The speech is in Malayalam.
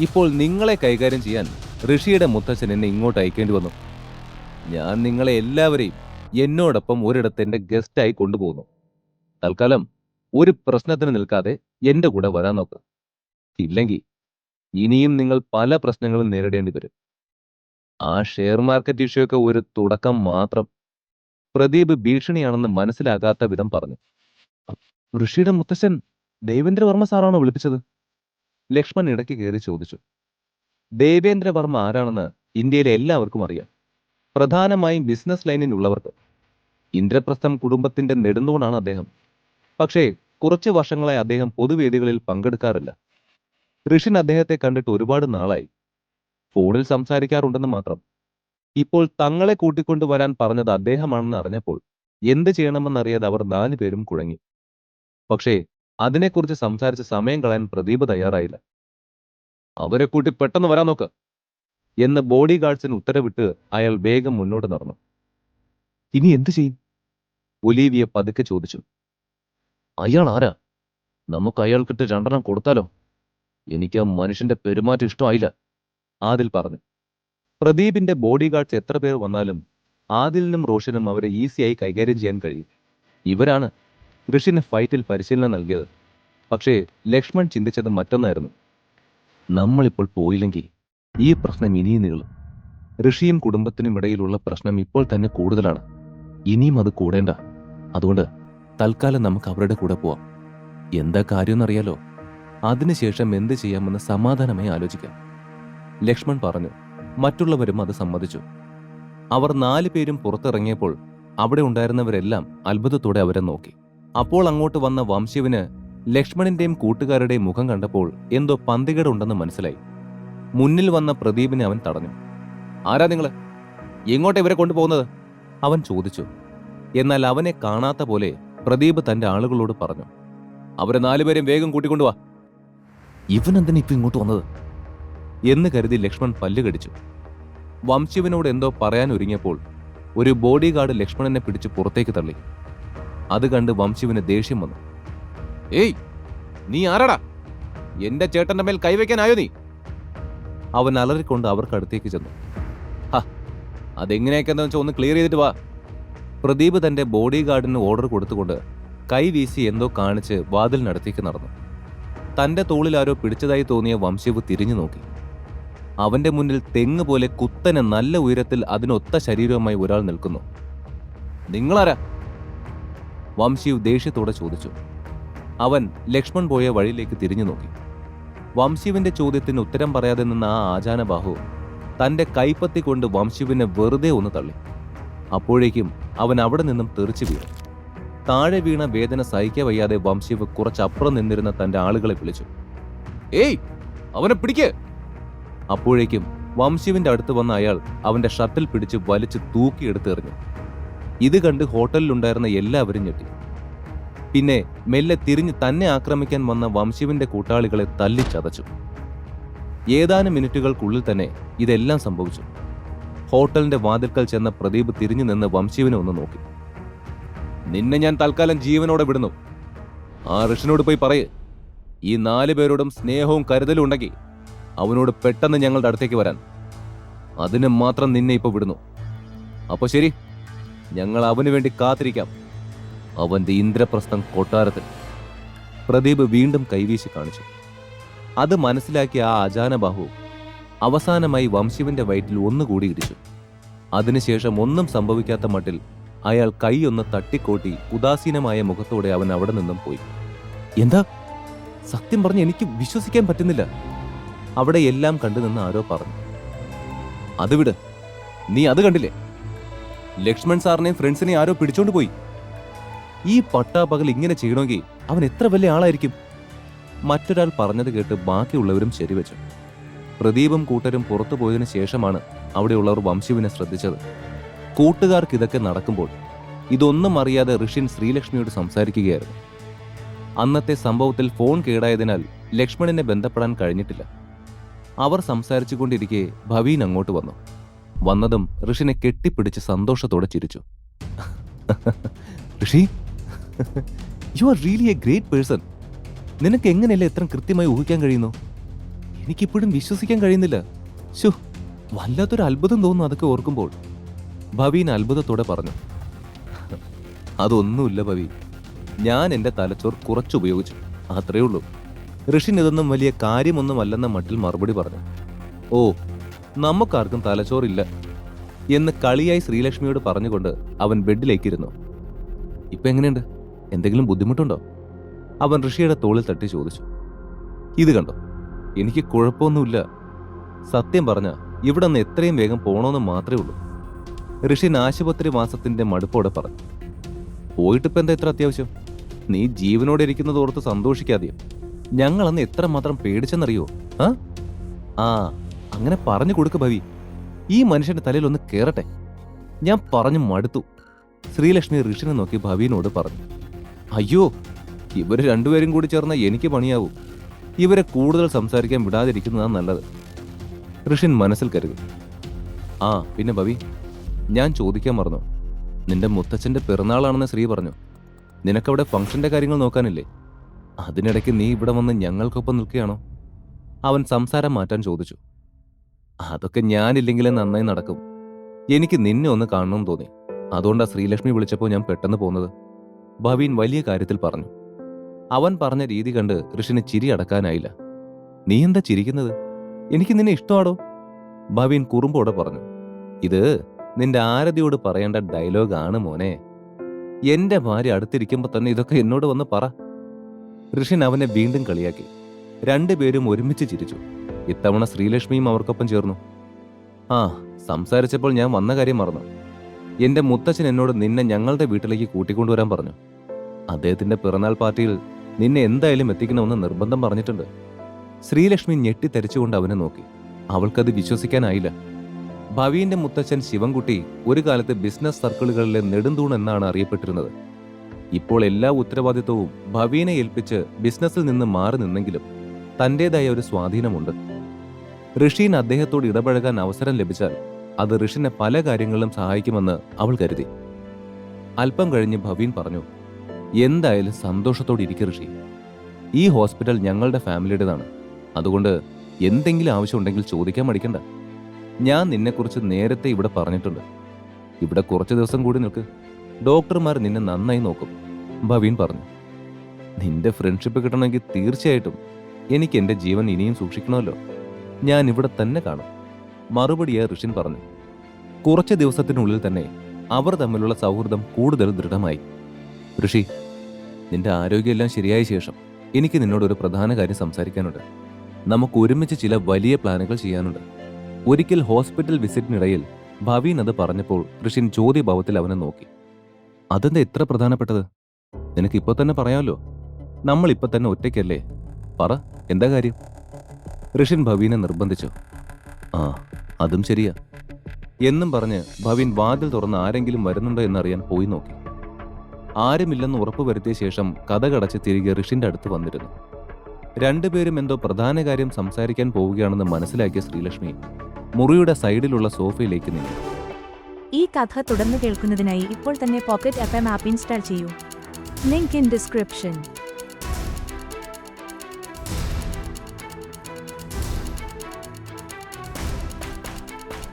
ഇപ്പോൾ നിങ്ങളെ കൈകാര്യം ചെയ്യാൻ ഋഷിയുടെ മുത്തച്ഛൻ എന്നെ ഇങ്ങോട്ട് അയക്കേണ്ടി വന്നു. ഞാൻ നിങ്ങളെ എല്ലാവരെയും എന്നോടൊപ്പം ഒരിടത്ത് എന്റെ ഗസ്റ്റായി കൊണ്ടുപോകുന്നു. തൽക്കാലം ഒരു പ്രശ്നത്തിന് നിൽക്കാതെ എന്റെ കൂടെ വരാൻ നോക്ക്. ഇല്ലെങ്കിൽ ഇനിയും നിങ്ങൾ പല പ്രശ്നങ്ങളും നേരിടേണ്ടി വരും. ആ ഷെയർ മാർക്കറ്റ് ഇഷ്യൂ ഒക്കെ ഒരു തുടക്കം മാത്രം പ്രദീപ് ഭീഷണിയാണെന്ന് മനസ്സിലാകാത്ത വിധം പറഞ്ഞു. ഋഷിയുടെ മുത്തശ്ശൻ ദേവേന്ദ്രവർമ്മ സാറാണോ വിളിപ്പിച്ചത്? ലക്ഷ്മൺ ഇടയ്ക്ക് കയറി ചോദിച്ചു ദേവേന്ദ്രവർമ്മ ആരാണെന്ന് ഇന്ത്യയിലെ എല്ലാവർക്കും അറിയാം. പ്രധാനമായും ബിസിനസ് ലൈനിലുള്ളവർക്ക് ഇന്ദ്രപ്രസ്ഥം കുടുംബത്തിന്റെ നെടുന്തൂണാണ് അദ്ദേഹം. പക്ഷേ കുറച്ച് വർഷങ്ങളായി അദ്ദേഹം പൊതുവേദികളിൽ പങ്കെടുക്കാറില്ല. ഋഷിൻ അദ്ദേഹത്തെ കണ്ടിട്ട് ഒരുപാട് നാളായി. ഫോണിൽ സംസാരിക്കാറുണ്ടെന്ന് മാത്രം. ഇപ്പോൾ തങ്ങളെ കൂട്ടിക്കൊണ്ടു കൂട്ടിക്കൊണ്ടുവരാൻ പറഞ്ഞത് അദ്ദേഹമാണെന്ന് അറിഞ്ഞപ്പോൾ എന്ത് ചെയ്യണമെന്നറിയാതെ അവർ നാലു പേരും കുഴങ്ങി. പക്ഷേ അതിനെക്കുറിച്ച് സംസാരിച്ച് സമയം കളയാൻ പ്രദീപ് തയ്യാറായില്ല. അവരെ കൂട്ടി പെട്ടെന്ന് വരാൻ നോക്ക്. എന്ന് ബോഡി ഗാർഡ്സിന് ഉത്തരവിട്ട് അയാൾ വേഗം മുന്നോട്ട് നടന്നു. ഇനി എന്തു ചെയ്യും? ഒലീവിയ പതുക്കെ ചോദിച്ചു. അയാൾ ആരാ? നമുക്ക് അയാൾക്കിട്ട് രണ്ടെണ്ണം കൊടുത്താലോ? എനിക്ക് ആ മനുഷ്യന്റെ പെരുമാറ്റം ഇഷ്ടമായില്ല. ആദിൽ പറഞ്ഞു. പ്രദീപിന്റെ ബോഡി ഗാർഡ്സ് എത്ര പേർ വന്നാലും ആദിലിനും റോഷനും അവരെ ഈസിയായി കൈകാര്യം ചെയ്യാൻ കഴിയും. ഇവരാണ് ഋഷിന് ഫൈറ്റിൽ പരിശീലനം നൽകിയത്. പക്ഷേ ലക്ഷ്മൺ ചിന്തിച്ചത് മറ്റൊന്നായിരുന്നു. നമ്മളിപ്പോൾ പോയില്ലെങ്കിൽ ഈ പ്രശ്നം ഇനിയും നീളും. ഋഷിയും കുടുംബത്തിനും ഇടയിലുള്ള പ്രശ്നം ഇപ്പോൾ തന്നെ കൂടുതലാണ്. ഇനിയും അത് കൂടേണ്ട. അതുകൊണ്ട് തൽക്കാലം നമുക്ക് അവരുടെ കൂടെ പോവാം. എന്താ കാര്യമെന്നറിയാലോ? അതിനുശേഷം എന്ത് ചെയ്യാമെന്ന് സമാധാനമായി ആലോചിക്കാം. ലക്ഷ്മൺ പറഞ്ഞു മറ്റുള്ളവരും അത് സമ്മതിച്ചു. അവർ നാലു പേരും പുറത്തിറങ്ങിയപ്പോൾ അവിടെ ഉണ്ടായിരുന്നവരെല്ലാം അത്ഭുതത്തോടെ അവരെ നോക്കി. അപ്പോൾ അങ്ങോട്ട് വന്ന വംശിവിന് ലക്ഷ്മണിന്റെയും കൂട്ടുകാരുടെയും മുഖം കണ്ടപ്പോൾ എന്തോ പന്തികേടുണ്ടെന്ന് മനസ്സിലായി. മുന്നിൽ വന്ന പ്രദീപിനെ അവൻ തടഞ്ഞു. ആരാ നിങ്ങൾ എങ്ങോട്ട് ഇവരെ കൊണ്ടുപോകുന്നത്? അവൻ ചോദിച്ചു. എന്നാൽ അവനെ കാണാത്ത പോലെ പ്രദീപ് തന്റെ ആളുകളോട് പറഞ്ഞു. അവരെ നാലുപേരെയും വേഗം കൂട്ടിക്കൊണ്ടുവാ ഇവനെന്തിനാ ഇപ്പൊ ഇങ്ങോട്ട് വന്നത്? എന്ന് കരുതി ലക്ഷ്മൺ പല്ല് കടിച്ചു വംശിവനോട് എന്തോ പറയാൻ ഒരുങ്ങിയപ്പോൾ ഒരു ബോഡി ഗാർഡ് ലക്ഷ്മണനെ പിടിച്ച് പുറത്തേക്ക് തള്ളി. അത് കണ്ട് വംശുവിന് ദേഷ്യം വന്നു. ഏയ് നീ ആരാടാ? എന്റെ ചേട്ടന്റെ മേൽ കൈവയ്ക്കാനായോ നീ? അവൻ അലറിക്കൊണ്ട് അവർക്കടുത്തേക്ക് ചെന്നു. ഹ വെച്ചാൽ ഒന്ന് ക്ലിയർ ചെയ്തിട്ട് വാ. പ്രദീപ് തന്റെ ബോഡി ഗാർഡിന് ഓർഡർ കൊടുത്തുകൊണ്ട് കൈ വീശി എന്തോ കാണിച്ച് വാതിലിനടുത്തേക്ക് നടന്നു. തന്റെ തോളിൽ ആരോ പിടിച്ചതായി തോന്നിയ വംശീവ് തിരിഞ്ഞു നോക്കി. അവന്റെ മുന്നിൽ തെങ്ങ് പോലെ കുത്തനെ നല്ല ഉയരത്തിൽ അതിനൊത്ത ശരീരവുമായി ഒരാൾ നിൽക്കുന്നു. നിങ്ങളാരാ? വംശീവ് ദേഷ്യത്തോടെ ചോദിച്ചു. അവൻ ലക്ഷ്മൺ പോയ വഴിയിലേക്ക് തിരിഞ്ഞു നോക്കി. വംശീവിന്റെ ചോദ്യത്തിന് ഉത്തരം പറയാതെ നിന്ന ആ ആചാനബാഹു തന്റെ കൈപ്പത്തി കൊണ്ട് വംശീവിനെ വെറുതെ ഒന്ന് തള്ളി. അപ്പോഴേക്കും അവൻ അവിടെ നിന്നും തെറിച്ചു വീണു. താഴെ വീണ വേദന സഹിക്ക വയ്യാതെ വംശീവ് കുറച്ചപ്പുറം നിന്നിരുന്ന തന്റെ ആളുകളെ വിളിച്ചു. ഏയ് അവനെ പിടിക്ക്! അപ്പോഴേക്കും വംശീവിന്റെ അടുത്ത് വന്ന അയാൾ അവന്റെ ഷർട്ടിൽ പിടിച്ച് വലിച്ചു തൂക്കിയെടുത്തെറിഞ്ഞു. ഇത് കണ്ട് ഹോട്ടലിലുണ്ടായിരുന്ന എല്ലാവരും ഞെട്ടി. പിന്നെ മെല്ലെ തിരിഞ്ഞ് തന്നെ ആക്രമിക്കാൻ വന്ന വംശീവിന്റെ കൂട്ടാളികളെ തല്ലിച്ചതച്ചു. ഏതാനും മിനിറ്റുകൾക്കുള്ളിൽ തന്നെ ഇതെല്ലാം സംഭവിച്ചു. ഹോട്ടലിന്റെ വാതിൽക്കൽ ചെന്ന പ്രദീപ് തിരിഞ്ഞു നിന്ന് വംശീവിനെ ഒന്ന് നോക്കി. നിന്നെ ഞാൻ തൽക്കാലം ജീവനോടെ വിടുന്നു. ആ ഋഷിനോട് പോയി പറയ്. ഈ നാല് പേരോടും സ്നേഹവും കരുതലും ഉണ്ടെങ്കിൽ അവനോട് പെട്ടെന്ന് ഞങ്ങളുടെ അടുത്തേക്ക് വരാൻ. അതിന് മാത്രം നിന്നെ ഇപ്പൊ വിടുന്നു. അപ്പോൾ ശരി. ഞങ്ങൾ അവന് വേണ്ടി കാത്തിരിക്കാം. അവന്റെ ഇന്ദ്രപ്രസ്ഥം കൊട്ടാരത്തിൽ പ്രദീപ് വീണ്ടും കൈവീശി കാണിച്ചു. അത് മനസ്സിലാക്കിയ ആ അജാനബാഹു അവസാനമായി വംശിവന്റെ വയറ്റിൽ ഒന്നുകൂടി ഇടിച്ചു. അതിനുശേഷം ഒന്നും സംഭവിക്കാത്ത മട്ടിൽ അയാൾ കൈയൊന്ന് തട്ടിക്കോട്ടി ഉദാസീനമായ മുഖത്തോടെ അവൻ അവിടെ നിന്നും പോയി. എന്താ? സത്യം പറഞ്ഞ് എനിക്ക് വിശ്വസിക്കാൻ പറ്റുന്നില്ല. അവിടെ എല്ലാം കണ്ടു നിന്ന് ആരോ പറഞ്ഞു. അത് വിട്. നീ അത് കണ്ടില്ലേ? ലക്ഷ്മൺ സാറിനെയും ഫ്രണ്ട്സിനെ ആരോ പിടിച്ചോണ്ട് പോയി. ഈ പട്ടാപകൽ ഇങ്ങനെ ചെയ്യണമെങ്കിൽ അവൻ എത്ര വലിയ ആളായിരിക്കും? മറ്റൊരാൾ പറഞ്ഞത് കേട്ട് ബാക്കിയുള്ളവരും ശരിവെച്ചു. പ്രദീപും കൂട്ടരും പുറത്തു പോയതിനു ശേഷമാണ് അവിടെയുള്ളവർ വംശുവിനെ ശ്രദ്ധിച്ചത്. കൂട്ടുകാർക്ക് ഇതൊക്കെ നടക്കുമ്പോൾ ഇതൊന്നും അറിയാതെ ഋഷിൻ ശ്രീലക്ഷ്മിയോട് സംസാരിക്കുകയായിരുന്നു. അന്നത്തെ സംഭവത്തിൽ ഫോൺ കേടായതിനാൽ ലക്ഷ്മണനെ ബന്ധപ്പെടാൻ കഴിഞ്ഞിട്ടില്ല. അവർ സംസാരിച്ചുകൊണ്ടിരിക്കെ ഭവീൻ അങ്ങോട്ട് വന്നു. വന്നതും ഋഷിനെ കെട്ടിപ്പിടിച്ച് സന്തോഷത്തോടെ ചിരിച്ചു. Rishi you are really a great person നിനക്ക് എങ്ങനെയല്ലേ ഇത്ര കൃത്യമായി ഊഹിക്കാൻ കഴിയുന്നു? എനിക്കിപ്പോഴും വിശ്വസിക്കാൻ കഴിയുന്നില്ല. ശു വല്ലാത്തൊരു അത്ഭുതം തോന്നുന്നു അതൊക്കെ ഓർക്കുമ്പോൾ. ഭവീൻ അത്ഭുതത്തോടെ പറഞ്ഞു. അതൊന്നുമില്ല ഭവി. ഞാൻ എന്റെ തലച്ചോർ കുറച്ചുപയോഗിച്ചു അത്രയേ ഉള്ളൂ. ഋഷിനിതൊന്നും വലിയ കാര്യമൊന്നുമല്ലെന്ന മട്ടിൽ മറുപടി പറഞ്ഞു. ഓ നമുക്കാർക്കും തലച്ചോറില്ല എന്ന് കളിയായി ശ്രീലക്ഷ്മിയോട് പറഞ്ഞുകൊണ്ട് അവൻ ബെഡിലേക്കിരുന്നു. ഇപ്പൊ എങ്ങനെയുണ്ട്? എന്തെങ്കിലും ബുദ്ധിമുട്ടുണ്ടോ? അവൻ ഋഷിയുടെ തോളിൽ തട്ടി ചോദിച്ചു. ഇത് കണ്ടോ? എനിക്ക് കുഴപ്പമൊന്നുമില്ല. സത്യം പറഞ്ഞ ഇവിടെ നിന്ന് എത്രയും വേഗം പോണോന്ന് മാത്രമേ ഉള്ളൂ. ഋഷിൻ ആശുപത്രി മാസത്തിന്റെ മടുപ്പോടെ പറഞ്ഞു. പോയിട്ടിപ്പോ എന്താ എത്ര അത്യാവശ്യം? നീ ജീവനോടെ ഇരിക്കുന്നതോർത്ത് ഓർത്ത് ഞങ്ങളന്ന് എത്ര മാത്രം എത്രമാത്രം പേടിച്ചെന്നറിയോ? ആ? ആ അങ്ങനെ പറഞ്ഞു കൊടുക്ക ഭവി. ഈ മനുഷ്യന്റെ തലയിൽ ഒന്ന് കേറട്ടെ. ഞാൻ പറഞ്ഞു മടുത്തു. ശ്രീലക്ഷ്മി ഋഷിനെ നോക്കി ഭവിനോട് പറഞ്ഞു. അയ്യോ ഇവർ രണ്ടുപേരും കൂടി ചേർന്ന എനിക്ക് പണിയാവൂ. ഇവരെ കൂടുതൽ സംസാരിക്കാൻ വിടാതിരിക്കുന്നതാണ് നല്ലത്. ഋഷിൻ മനസ്സിൽ കരുതി. ആ പിന്നെ ഭവി ഞാൻ ചോദിക്കാൻ മറന്നു. നിന്റെ മുത്തച്ഛന്റെ പിറന്നാളാണെന്ന് ശ്രീ പറഞ്ഞു. നിനക്കവിടെ ഫംഗ്ഷന്റെ കാര്യങ്ങൾ നോക്കാനില്ലേ? അതിനിടയ്ക്ക് നീ ഇവിടെ വന്ന് ഞങ്ങൾക്കൊപ്പം നിൽക്കുകയാണോ? അവൻ സംസാരം മാറ്റാൻ ചോദിച്ചു. അതൊക്കെ ഞാനില്ലെങ്കിലും നന്നായി നടക്കും. എനിക്ക് നിന്നെ ഒന്ന് കാണണം തോന്നി. അതുകൊണ്ടാ ശ്രീലക്ഷ്മി വിളിച്ചപ്പോൾ ഞാൻ പെട്ടെന്ന് പോന്നത്. ഭവീൻ വലിയ കാര്യത്തിൽ പറഞ്ഞു. അവൻ പറഞ്ഞ രീതി കണ്ട് ഋഷിന് ചിരി അടക്കാനായില്ല. നീ എന്താ ചിരിക്കുന്നത്? എനിക്ക് നിന്നെ ഇഷ്ടമാടോ? ഭവീൻ കുറുമ്പോടെ പറഞ്ഞു. ഇത് നിന്റെ ആരതിയോട് പറയേണ്ട ഡയലോഗാണ് മോനെ. എന്റെ ഭാര്യ അടുത്തിരിക്കുമ്പോൾ തന്നെ ഇതൊക്കെ എന്നോട് വന്ന് പറ. ഋഷിൻ അവനെ വീണ്ടും കളിയാക്കി. രണ്ടുപേരും ഒരുമിച്ച് ചിരിച്ചു. ഇത്തവണ ശ്രീലക്ഷ്മിയും അവർക്കൊപ്പം ചേർന്നു. ആ സംസാരിച്ചപ്പോൾ ഞാൻ വന്ന കാര്യം മറന്നു. എന്റെ മുത്തച്ഛൻ എന്നോട് നിന്നെ ഞങ്ങളുടെ വീട്ടിലേക്ക് കൂട്ടിക്കൊണ്ടുവരാൻ പറഞ്ഞു. അദ്ദേഹത്തിന്റെ പിറന്നാൾ പാർട്ടിയിൽ നിന്നെ എന്തായാലും എത്തിക്കണമെന്ന് നിർബന്ധം പറഞ്ഞിട്ടുണ്ട്. ശ്രീലക്ഷ്മി ഞെട്ടിത്തെരിച്ചുകൊണ്ട് അവനെ നോക്കി. അവൾക്കത് വിശ്വസിക്കാനായില്ല. ഭവീന്റെ മുത്തച്ഛൻ ശിവൻകുട്ടി ഒരു കാലത്ത് ബിസിനസ് സർക്കിളുകളിലെ നെടുന്തൂൺ എന്നാണ് അറിയപ്പെട്ടിരുന്നത്. ഇപ്പോൾ എല്ലാ ഉത്തരവാദിത്വവും ഭവീനെ ഏൽപ്പിച്ച് ബിസിനസ്സിൽ നിന്ന് മാറി നിന്നെങ്കിലും തന്റേതായ ഒരു സ്വാധീനമുണ്ട്. ഋഷീൻ അദ്ദേഹത്തോട് ഇടപഴകാൻ അവസരം ലഭിച്ചാൽ അത് ഋഷിനെ പല കാര്യങ്ങളിലും സഹായിക്കുമെന്ന് അവൾ കരുതി. അല്പം കഴിഞ്ഞ് ഭവീൻ പറഞ്ഞു എന്തായാലും സന്തോഷത്തോടെ ഇരിക്കും ഋഷി. ഈ ഹോസ്പിറ്റൽ ഞങ്ങളുടെ ഫാമിലിയുടേതാണ്. അതുകൊണ്ട് എന്തെങ്കിലും ആവശ്യമുണ്ടെങ്കിൽ ചോദിക്കാൻ മടിക്കണ്ട. ഞാൻ നിന്നെക്കുറിച്ച് നേരത്തെ ഇവിടെ പറഞ്ഞിട്ടുണ്ട്. ഇവിടെ കുറച്ച് ദിവസം കൂടി നിൽക്ക്. ഡോക്ടർമാർ നിന്നെ നന്നായി നോക്കും ഭവീൻ പറഞ്ഞു. നിന്റെ ഫ്രണ്ട്ഷിപ്പ് കിട്ടണമെങ്കിൽ തീർച്ചയായിട്ടും എനിക്ക് എന്റെ ജീവൻ ഇനിയും സൂക്ഷിക്കണമല്ലോ. ഞാൻ ഇവിടെ തന്നെ കാണും. മറുപടിയായി ഋഷിൻ പറഞ്ഞു. കുറച്ച് ദിവസത്തിനുള്ളിൽ തന്നെ അവർ തമ്മിലുള്ള സൗഹൃദം കൂടുതൽ ദൃഢമായി. ഋഷി നിന്റെ ആരോഗ്യമെല്ലാം ശരിയായ ശേഷം എനിക്ക് നിന്നോടൊരു പ്രധാന കാര്യം സംസാരിക്കാനുണ്ട്. നമുക്ക് ഒരുമിച്ച് ചില വലിയ പ്ലാനുകൾ ചെയ്യാനുണ്ട്. ഒരിക്കൽ ഹോസ്പിറ്റൽ വിസിറ്റിനിടയിൽ ഭവീൻ അത് പറഞ്ഞപ്പോൾ ഋഷിൻ ചോദ്യഭാവത്തിൽ അവനെ നോക്കി. അതെന്താ എത്ര പ്രധാനപ്പെട്ടത്? നിനക്ക് ഇപ്പൊ തന്നെ പറയാമല്ലോ നമ്മൾ ഇപ്പൊ തന്നെ ഒറ്റയ്ക്കല്ലേ? പറ എന്താ കാര്യം? ഋഷിൻ ഭവീനെ നിർബന്ധിച്ചു? ആ അതും ശരിയാ. എന്നും പറഞ്ഞ് ഭവീൻ വാതിൽ തുറന്ന് ആരെങ്കിലും വരുന്നുണ്ടോ എന്നറിയാൻ പോയി നോക്കി. ആരുമില്ലെന്ന് ഉറപ്പുവരുത്തിയ ശേഷം കഥ കടച്ച് തിരികെ ഋഷിന്റെ അടുത്ത് വന്നിരുന്നു. രണ്ടുപേരും എന്തോ പ്രധാന കാര്യം സംസാരിക്കാൻ പോവുകയാണെന്ന് മനസ്സിലാക്കിയ ശ്രീലക്ഷ്മി മുറിയുടെ സൈഡിലുള്ള സോഫയിലേക്ക് നീങ്ങി. ഈ കഥ തുടർന്ന് കേൾക്കുന്നതിനായി ഇപ്പോൾ തന്നെ pocket F M app install ചെയ്യൂ. Link in description.